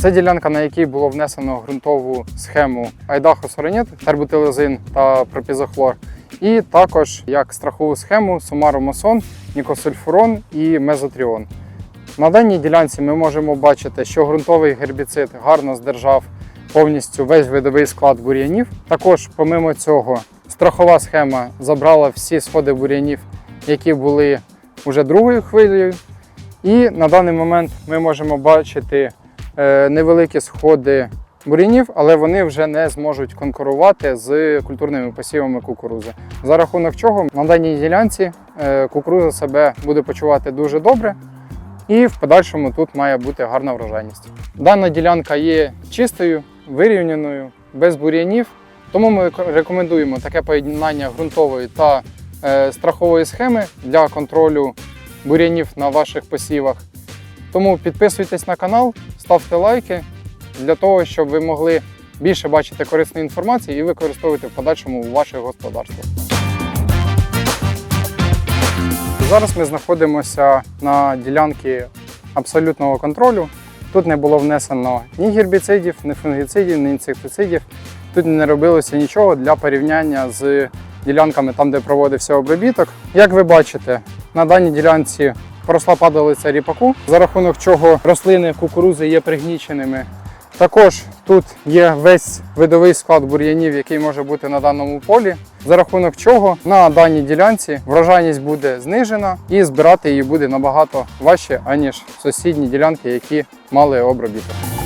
Це ділянка, на якій було внесено ґрунтову схему айдахосоронет, тербутилозин та пропізохлор. І також як страхову схему сумаромосон, нікосульфурон і мезотріон. На даній ділянці ми можемо бачити, що ґрунтовий гербіцид гарно здержав повністю весь видовий склад бур'янів. Також, помимо цього, страхова схема забрала всі сходи бур'янів, які були вже другою хвилею. І на даний момент ми можемо бачити невеликі сходи бур'янів, але вони вже не зможуть конкурувати з культурними посівами кукурузи. За рахунок чого на даній ділянці е, кукуруза себе буде почувати дуже добре. І в подальшому тут має бути гарна врожайність. Дана ділянка є чистою, вирівняною, без бур'янів. Тому ми рекомендуємо таке поєднання ґрунтової та е, страхової схеми для контролю бур'янів на ваших посівах. Тому підписуйтесь на канал, ставте лайки для того, щоб ви могли більше бачити корисної інформації і використовувати в подальшому у ваших господарствах. Зараз ми знаходимося на ділянці абсолютного контролю. Тут не було внесено ні гербіцидів, ні фунгіцидів, ні інсектицидів. Тут не робилося нічого для порівняння з ділянками там, де проводився обробіток. Як ви бачите, на даній ділянці поросла падалиця ріпаку, за рахунок чого рослини кукурузи є пригніченими. Також тут є весь видовий склад бур'янів, який може бути на даному полі, за рахунок чого на даній ділянці врожайність буде знижена і збирати її буде набагато важче, аніж сусідні ділянки, які мали обробіток.